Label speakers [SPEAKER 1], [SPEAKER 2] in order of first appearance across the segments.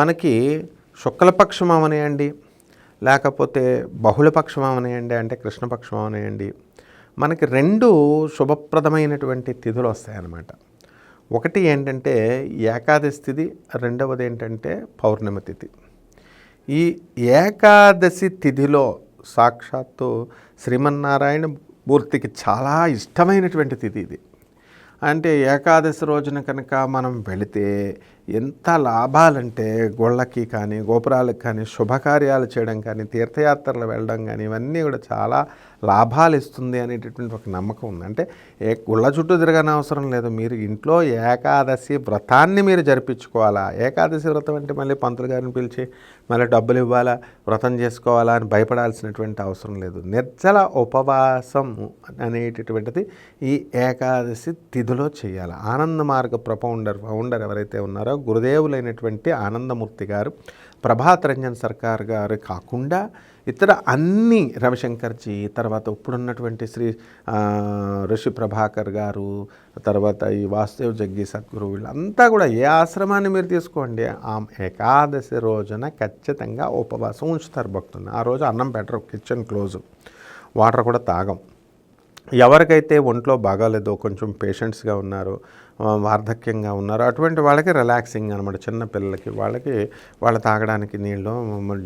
[SPEAKER 1] మనకి శుక్లపక్షం అవనేయండి లేకపోతే బహుళపక్షం అవనేయండి అంటే కృష్ణపక్షం అవనేయండి మనకి రెండు శుభప్రదమైనటువంటి తిథులు వస్తాయన్నమాట ఒకటి ఏంటంటే ఏకాదశి తిథి రెండవది ఏంటంటే పౌర్ణమి తిథి. ఈ ఏకాదశి తిథిలో సాక్షాత్తు శ్రీమన్నారాయణ మూర్తికి చాలా ఇష్టమైనటువంటి తిథి ఇది. అంటే ఏకాదశి రోజున కనుక మనం వెళితే ఎంత లాభాలంటే గోళ్ళకి కానీ గోపురాలకు కానీ శుభకార్యాలు చేయడం కానీ తీర్థయాత్రలు వెళ్ళడం కానీ ఇవన్నీ కూడా చాలా లాభాలు ఇస్తుంది అనేటటువంటి ఒక నమ్మకం ఉంది. అంటే ఏ గుళ్ళ చుట్టూ తిరగని అవసరం లేదు. మీరు ఇంట్లో ఏకాదశి వ్రతాన్ని మీరు జరిపించుకోవాలా? ఏకాదశి వ్రతం అంటే మళ్ళీ పంతులు గారిని పిలిచి మళ్ళీ డబ్బులు ఇవ్వాలా? వ్రతం చేసుకోవాలా అని భయపడాల్సినటువంటి అవసరం లేదు. నిర్జల ఉపవాసం అనేటటువంటిది ఈ ఏకాదశి తిథిలో చేయాలి. ఆనంద మార్గ ప్రపౌండర్ ఫౌండర్ ఎవరైతే ఉన్నారో గురుదేవులైనటువంటి ఆనందమూర్తి గారు ప్రభాత్ రంజన్ సర్కార్ గారు కాకుండా ఇతర అన్ని రవిశంకర్జీ తర్వాత ఇప్పుడున్నటువంటి శ్రీ ఋషి ప్రభాకర్ గారు తర్వాత ఈ వాసుదేవ్ జగ్గి సద్గురు వీళ్ళంతా కూడా ఏ ఆశ్రమాన్ని మీరు తీసుకోండి ఆ ఏకాదశి రోజున ఖచ్చితంగా ఉపవాసం ఉంచుతారు భక్తుల్ని. ఆ రోజు అన్నం పెట్టరు కిచెన్ క్లోజ్. వాటర్ కూడా తాగం. ఎవరికైతే ఒంట్లో బాగాలేదో కొంచెం పేషెంట్స్గా ఉన్నారు వార్ధక్యంగా ఉన్నారు అటువంటి వాళ్ళకి రిలాక్సింగ్ అనమాట చిన్న పిల్లలకి వాళ్ళకి వాళ్ళ తాగడానికి నీళ్ళు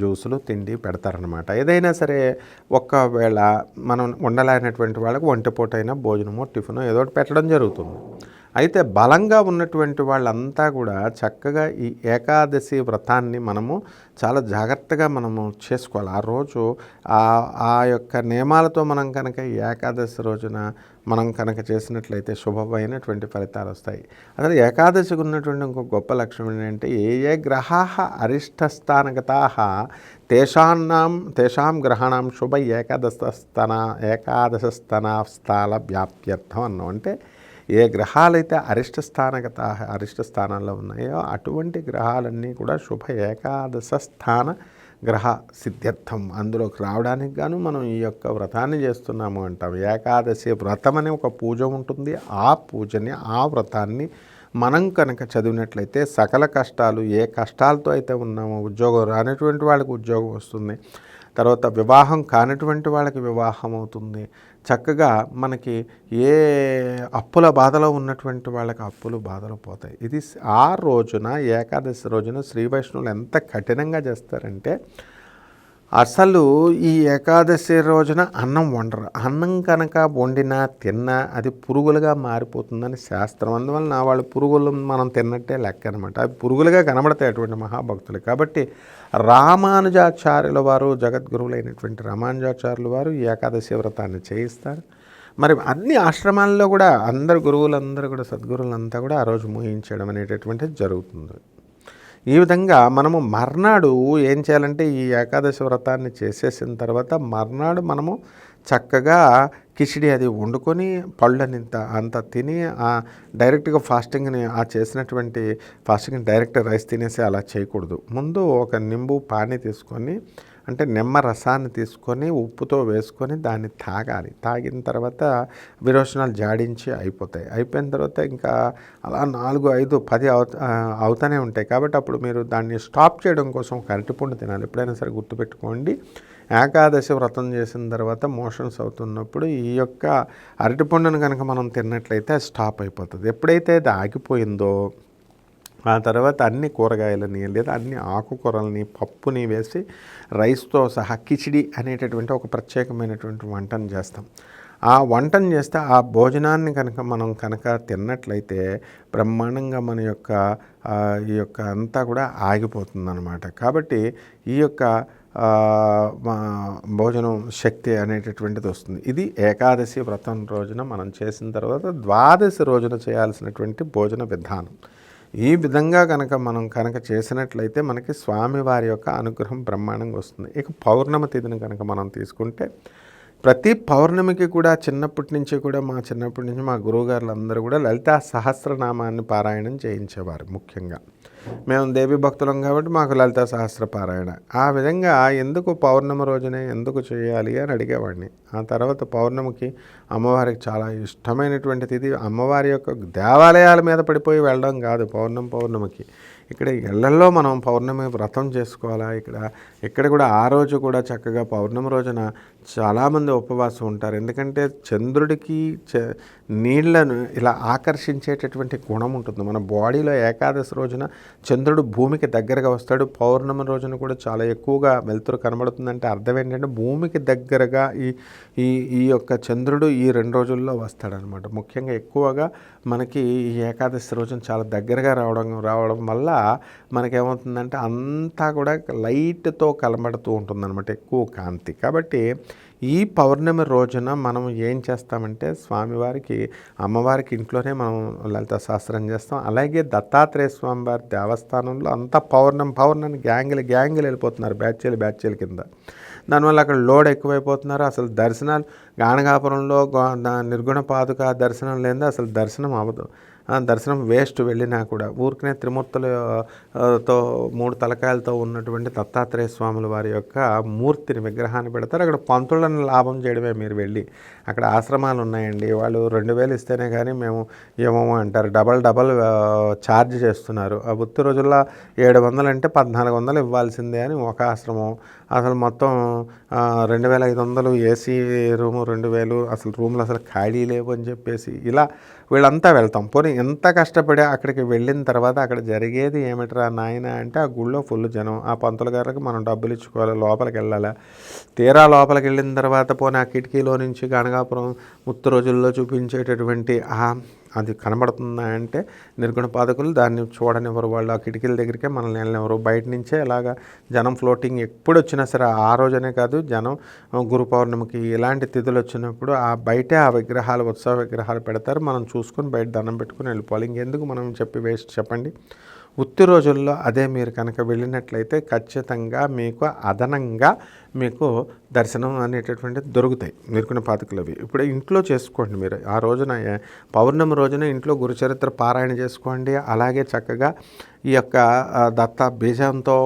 [SPEAKER 1] జ్యూసులు తిండి పెడతారనమాట ఏదైనా సరే ఒక్కవేళ మనం ఉండలేనటువంటి వాళ్ళకి ఒంటిపూటైనా భోజనమో టిఫినో ఏదో ఒకటి పెట్టడం జరుగుతుంది. అయితే బలంగా ఉన్నటువంటి వాళ్ళంతా కూడా చక్కగా ఈ ఏకాదశి వ్రతాన్ని మనము చాలా జాగ్రత్తగా మనము చేసుకోవాలి. ఆ రోజు ఆ ఆ యొక్క నియమాలతో మనం కనుక ఏకాదశి రోజున మనం కనుక చేసినట్లయితే శుభమైనటువంటి ఫలితాలు వస్తాయి. అసలు ఏకాదశికి ఉన్నటువంటి ఇంకో గొప్ప లక్షణం ఏంటంటే ఏ ఏ గ్రహా అరిష్టస్థానగతా తేషాన్నాం తేషాం గ్రహాణం శుభ ఏకాదశస్థన ఏకాదశస్థనాస్థాల వ్యాప్యర్థం అన్నాం. అంటే ఏ గ్రహాలైతే అరిష్ట స్థానగత అరిష్ట స్థానాల్లో ఉన్నాయో అటువంటి గ్రహాలన్నీ కూడా శుభ ఏకాదశ స్థాన గ్రహ సిద్ధ్యర్థం. అందులోకి రావడానికి గాను మనం ఈ యొక్క వ్రతాన్ని చేస్తున్నాము అంటాం. ఏకాదశి వ్రతం అనే ఒక పూజ ఉంటుంది. ఆ పూజని ఆ వ్రతాన్ని మనం కనుక చదివినట్లయితే సకల కష్టాలు ఏ కష్టాలతో అయితే ఉన్నామో ఉద్యోగం రానటువంటి వాళ్ళకి ఉద్యోగం వస్తుంది. తర్వాత వివాహం కానటువంటి వాళ్ళకి వివాహం అవుతుంది. చక్కగా మనకి ఏ అప్పుల బాధలో ఉన్నటువంటి వాళ్ళకి అప్పులు బాధలు పోతాయి. ఇది ఆ రోజున ఏకాదశి రోజున శ్రీ వైష్ణవులు ఎంత కఠినంగా చేస్తారంటే అసలు ఈ ఏకాదశి రోజున అన్నం వండరు. అన్నం కనుక వండినా తిన్నా అది పురుగులుగా మారిపోతుందని శాస్త్రం. అందువలన వాళ్ళు పురుగులు మనం తిన్నట్టే లెక్క అనమాట అవి పురుగులుగా కనబడతాయి అటువంటి మహాభక్తులు. కాబట్టి రామానుజాచార్యుల వారు జగద్గురువులైనటువంటి రామానుజాచార్యుల వారు ఈ ఏకాదశి వ్రతాన్ని చేయిస్తారు. మరి అన్ని ఆశ్రమాల్లో కూడా అందరు గురువులందరూ కూడా సద్గురువులంతా కూడా ఆ రోజు మోహించడం అనేటటువంటిది జరుగుతుంది. ఈ విధంగా మనము మర్నాడు ఏం చేయాలంటే ఈ ఏకాదశి వ్రతాన్ని చేసేసిన తర్వాత మర్నాడు మనము చక్కగా కిచిడి అది వండుకొని పళ్ళని ఇంత అంత తిని ఆ డైరెక్ట్గా ఫాస్టింగ్ని ఆ చేసినటువంటి ఫాస్టింగ్ డైరెక్ట్ రైస్ తినేసి అలా చేయకూడదు. ముందు ఒక నింబు పానీ తీసుకొని అంటే నిమ్మ రసాన్ని తీసుకొని ఉప్పుతో వేసుకొని దాన్ని తాగాలి. తాగిన తర్వాత విరోచనాలు జాడించి అయిపోతాయి. అయిపోయిన తర్వాత ఇంకా అలా నాలుగు ఐదు పది అవు అవుతూనే ఉంటాయి. కాబట్టి అప్పుడు మీరు దాన్ని స్టాప్ చేయడం కోసం ఒక అరటిపండు తినాలి. ఎప్పుడైనా సరే గుర్తుపెట్టుకోండి. ఏకాదశి వ్రతం చేసిన తర్వాత మోషన్స్ అవుతున్నప్పుడు ఈ యొక్క అరటిపండును కనుక మనం తిన్నట్లయితే అది స్టాప్ అయిపోతుంది. ఎప్పుడైతే అది ఆగిపోయిందో ఆ తర్వాత అన్ని కూరగాయలని లేదా అన్ని ఆకుకూరలని పప్పుని వేసి రైస్తో సహా కిచిడి అనేటటువంటి ఒక ప్రత్యేకమైనటువంటి వంటను చేస్తాం. ఆ వంటను చేస్తే ఆ భోజనాన్ని కనుక మనం కనుక తిన్నట్లయితే బ్రహ్మాండంగా మన యొక్క ఈ యొక్క అంతా కూడా ఆగిపోతుందన్నమాట. కాబట్టి ఈ యొక్క భోజనం శక్తి అనేటటువంటిది వస్తుంది. ఇది ఏకాదశి వ్రతం రోజున మనం చేసిన తర్వాత ద్వాదశి రోజున చేయాల్సినటువంటి భోజన విధానం. ఈ విధంగా కనుక మనం కనుక చేసినట్లయితే మనకి స్వామివారి యొక్క అనుగ్రహం బ్రహ్మాండంగా వస్తుంది. ఇక పౌర్ణమి తిథిని కనుక మనం తీసుకుంటే ప్రతి పౌర్ణమికి కూడా చిన్నప్పటి నుంచి కూడా మా చిన్నప్పటి నుంచి మా గురువుగారులందరూ కూడా లలితా సహస్రనామాన్ని పారాయణం చేయించేవారు ముఖ్యంగా. మేము దేవి భక్తులం కాబట్టి మాకు లలితా సహస్ర పారాయణ. ఆ విధంగా ఎందుకు పౌర్ణమి రోజునే ఎందుకు చేయాలి అని అడిగేవాడిని. ఆ తర్వాత పౌర్ణమికి అమ్మవారికి చాలా ఇష్టమైనటువంటి తిథి అమ్మవారి యొక్క దేవాలయాల మీద పడిపోయి వెళ్ళడం కాదు పౌర్ణమి పౌర్ణమికి. ఇక్కడ ఇళ్ళలో మనం పౌర్ణమి వ్రతం చేసుకోవాలా? ఇక్కడ ఇక్కడ కూడా ఆ రోజు కూడా చక్కగా పౌర్ణమి రోజున చాలామంది ఉపవాసం ఉంటారు. ఎందుకంటే చంద్రుడికి నీళ్ళను ఇలా ఆకర్షించేటటువంటి గుణం ఉంటుంది. మన బాడీలో ఏకాదశి రోజున చంద్రుడు భూమికి దగ్గరగా వస్తాడు. పౌర్ణమి రోజున కూడా చాలా ఎక్కువగా వెలుతురు కనబడుతుందంటే అర్థం ఏంటంటే భూమికి దగ్గరగా ఈ ఈ ఈ యొక్క చంద్రుడు ఈ రెండు రోజుల్లో వస్తాడనమాట. ముఖ్యంగా ఎక్కువగా మనకి ఈ ఏకాదశి రోజున చాలా దగ్గరగా రావడం రావడం వల్ల మనకేమవుతుందంటే అంతా కూడా లైట్తో కలబడుతూ ఉంటుందన్నమాట ఎక్కువ కాంతి. కాబట్టి ఈ పౌర్ణమి రోజున మనం ఏం చేస్తామంటే స్వామివారికి అమ్మవారికి ఇంట్లోనే మనం లలిత శాస్త్రం చేస్తాం. అలాగే దత్తాత్రేయ స్వామివారి దేవస్థానంలో అంతా పౌర్ణమి పౌర్ణమి గ్యాంగులు గ్యాంగులు వెళ్ళిపోతున్నారు బ్యాచ్లు బ్యాచ్ల కింద. దానివల్ల అక్కడ లోడ్ ఎక్కువైపోతున్నారు. అసలు దర్శనాలు గానగాపురంలో దా- నిర్గుణ పాదుక దర్శనం లేదా అసలు దర్శనం అవ్వదు. దర్శనం వేస్ట్ వెళ్ళినా కూడా. ఊరికనే త్రిమూర్తులతో తో మూడు తలకాయలతో ఉన్నటువంటి దత్తాత్రేయ స్వాముల వారి యొక్క మూర్తిని విగ్రహాన్ని పెడతారు. అక్కడ పంతులను లాభం చేయడమే మీరు వెళ్ళి. అక్కడ ఆశ్రమాలు ఉన్నాయండి వాళ్ళు రెండు వేలు ఇస్తేనే కానీ మేము ఏమో అంటారు డబల్ డబల్ ఛార్జ్ చేస్తున్నారు. ఆ ఉత్తి రోజుల్లో ఏడు వందలు అంటే పద్నాలుగు వందలు ఇవ్వాల్సిందే అని ఒక ఆశ్రమం. అసలు మొత్తం రెండు వేల ఐదు వందలు ఏసీ రూము రెండు వేలు అసలు రూమ్లు అసలు ఖాళీ లేవు అని చెప్పేసి ఇలా వీళ్ళంతా వెళ్తాం. పోనీ ఎంత కష్టపడి అక్కడికి వెళ్ళిన తర్వాత అక్కడ జరిగేది ఏమిట్రా నాయన అంటే ఆ గుళ్ళో ఫుల్ జనం. ఆ పంతుల గారికి మనం డబ్బులు ఇచ్చుకోవాలి లోపలికి వెళ్ళాలి? తీరా లోపలికి వెళ్ళిన తర్వాత పోనీ ఆ కిటికీలో నుంచి గణగాపురం ముత్తు రోజుల్లో చూపించేటటువంటి ఆ అది కనబడుతుందా అంటే నిర్గుణ పాదకులు దాన్ని చూడనివ్వరు. వాళ్ళు ఆ కిటికీల దగ్గరికే మనల్ని వెళ్ళనివ్వరు. బయట నుంచే ఇలాగా జనం ఫ్లోటింగ్ ఎప్పుడు వచ్చినా సరే ఆ రోజనే కాదు జనం గురు పౌర్ణమికి ఇలాంటి తిథులు వచ్చినప్పుడు ఆ బయటే ఆ విగ్రహాలు ఉత్సవ విగ్రహాలు పెడతారు. మనం చూసుకొని బయట దండం పెట్టుకుని వెళ్ళిపోవాలి. ఇంకెందుకు మనం చెప్పి వేస్ట్ చెప్పండి. ఉత్తి రోజుల్లో అదే మీరు కనుక వెళ్ళినట్లయితే ఖచ్చితంగా మీకు అదనంగా మీకు దర్శనం అనేటటువంటిది దొరుకుతాయి మీరుకున్న పాతకలు అవి. ఇప్పుడు ఇంట్లో చేసుకోండి మీరు. ఆ రోజున పౌర్ణమి రోజున ఇంట్లో గురుచరిత్ర పారాయణ చేసుకోండి. అలాగే చక్కగా ఈ యొక్క దత్త బీజంతో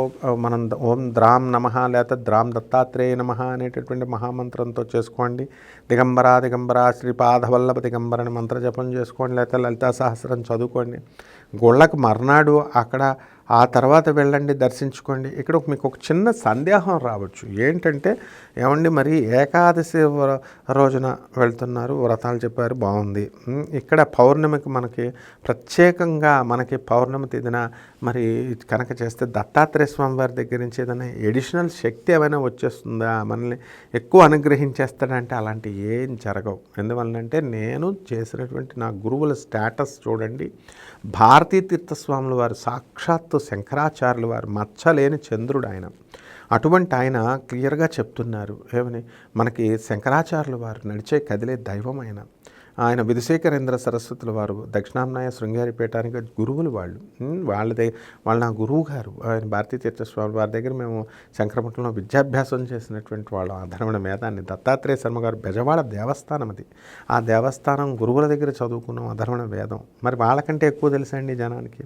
[SPEAKER 1] మనం ఓం ద్రాం నమ లేకపోతే ద్రాం దత్తాత్రేయ నమ అనేటటువంటి మహామంత్రంతో చేసుకోండి. దిగంబర దిగంబర శ్రీపాదవల్లభ దిగంబర అని మంత్ర జపం చేసుకోండి. లేకపోతే లలితా సహస్రం చదువుకోండి. గుళ్ళకు మర్నాడు అక్కడ ఆ తర్వాత వెళ్ళండి దర్శించుకోండి. ఇక్కడ మీకు ఒక చిన్న సందేహం రావచ్చు. ఏంటంటే ఏమండి మరి ఏకాదశి రోజున వెళ్తున్నారు వ్రతాలు చెప్పారు బాగుంది. ఇక్కడ పౌర్ణమికి మనకి ప్రత్యేకంగా మనకి పౌర్ణమి తిదిన మరి కనుక చేస్తే దత్తాత్రేయ స్వామి వారి దగ్గర నుంచి ఏదైనా ఎడిషనల్ శక్తి ఏమైనా వచ్చేస్తుందా? మనల్ని ఎక్కువ అనుగ్రహించేస్తాడంటే అలాంటి ఏం జరగవు. ఎందువల్లంటే నేను చేసినటువంటి నా గురువుల స్టేటస్ చూడండి. భారతీ తీర్థస్వాముల వారు సాక్షాత్తు శంకరాచార్యుల వారు మచ్చలేని చంద్రుడు ఆయన. అటువంటి ఆయన క్లియర్గా చెప్తున్నారు. ఏమని? మనకి శంకరాచార్యుల వారు నడిచే కదిలే దైవం ఆయన. ఆయన విధుశేఖరేంద్ర సరస్వతుల వారు దక్షిణాంనాయ శృంగారిపేటానికి గురువులు వాళ్ళు. వాళ్ళ వాళ్ళదే వాళ్ళ నా గురువు గారు ఆయన భారతీ తీర్థస్వామి వారి దగ్గర మేము శంకరమఠంలో విద్యాభ్యాసం చేసినటువంటి వాళ్ళు. ఆ ధర్మణ మేధాన్ని దత్తాత్రేయ శర్మ గారు బెజవాడ దేవస్థానం అది. ఆ దేవస్థానం గురువుల దగ్గర చదువుకున్నాం అధర్వణ వేదం. మరి వాళ్ళకంటే ఎక్కువ తెలుసండి జనానికి?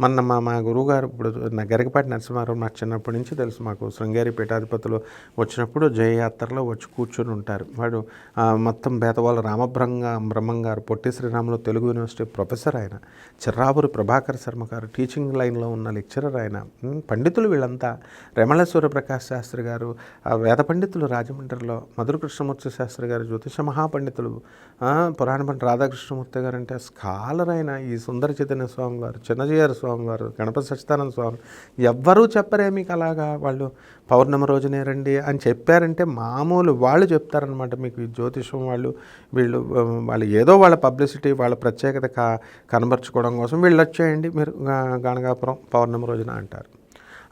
[SPEAKER 1] మొన్న మా మా గురువుగారు ఇప్పుడు నా గరికపాటి నరసింహారావు నాకు చిన్నప్పటి నుంచి తెలుసు మాకు శృంగేరి పీఠాధిపతులు వచ్చినప్పుడు జయయాత్రలో వచ్చి కూర్చొని ఉంటారు. వాడు మొత్తం బేతవాళ్ళ రామబ్రహ్మ బ్రహ్మం గారు పొట్టి శ్రీరాములు తెలుగు యూనివర్సిటీ ప్రొఫెసర్ ఆయన చిర్రాబురి ప్రభాకర్ శర్మ గారు టీచింగ్ లైన్లో ఉన్న లెక్చరర్ ఆయన పండితులు వీళ్ళంతా. రమణ సూర్యప్రకాష్ శాస్త్రి గారు ఆ వేద పండితులు రాజమండ్రిలో మధుర కృష్ణమూర్తి శాస్త్రి గారు జ్యోతిష మహాపండితులు పురాణ పండిత రాధాకృష్ణమూర్తి గారు అంటే స్కాలర్ అయిన ఈ సుందర చైతన్య స్వామి గారు చిన్నజీయర్ స్వామి వారు గణపతి సచ్చిదానంద స్వామి ఎవ్వరూ చెప్పరే మీకు అలాగా? వాళ్ళు పౌర్ణమి రోజునే రండి అని చెప్పారంటే మామూలు వాళ్ళు చెప్తారనమాట మీకు జ్యోతిషం వాళ్ళు. వీళ్ళు వాళ్ళు ఏదో వాళ్ళ పబ్లిసిటీ వాళ్ళ ప్రత్యేకత క కనబరుచుకోవడం కోసం వీళ్ళు వచ్చేయండి మీరు గణగాపురం పౌర్ణమి రోజున అంటారు.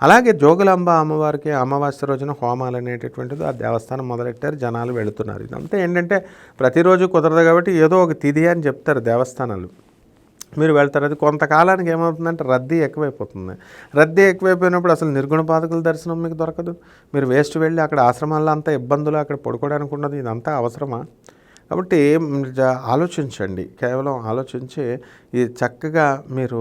[SPEAKER 1] అలాగే జోగులాంబ అమ్మవారికి అమావాస్య రోజున హోమాలు అనేటటువంటిది ఆ దేవస్థానం మొదలెట్టారు జనాలు వెళుతున్నారు. ఇదంతా ఏంటంటే ప్రతిరోజు కుదరదు కాబట్టి ఏదో ఒక తిథి అని చెప్తారు దేవస్థానాలు. మీరు వెళ్తారు. అది కొంతకాలానికి ఏమవుతుందంటే రద్దీ ఎక్కువైపోతుంది. రద్దీ ఎక్కువైపోయినప్పుడు అసలు నిర్గుణ పాదకుల దర్శనం మీకు దొరకదు. మీరు వేస్ట్ వెళ్ళి అక్కడ ఆశ్రమాల్లో అంతా ఇబ్బందులు అక్కడ పడుకోవడానికి ఉన్నది ఇదంతా అవసరమా? కాబట్టి ఆలోచించండి. కేవలం ఆలోచించి ఇది చక్కగా మీరు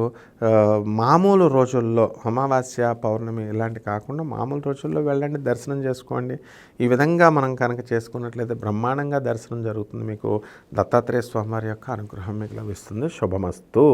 [SPEAKER 1] మామూలు రోజుల్లో అమావాస్య పౌర్ణమి ఇలాంటి కాకుండా మామూలు రోజుల్లో వెళ్ళండి దర్శనం చేసుకోండి. ఈ విధంగా మనం కనుక చేసుకున్నట్లయితే బ్రహ్మాండంగా దర్శనం జరుగుతుంది. మీకు దత్తాత్రేయ స్వామివారి యొక్క అనుగ్రహం మీకు లభిస్తుంది. శుభమస్తు.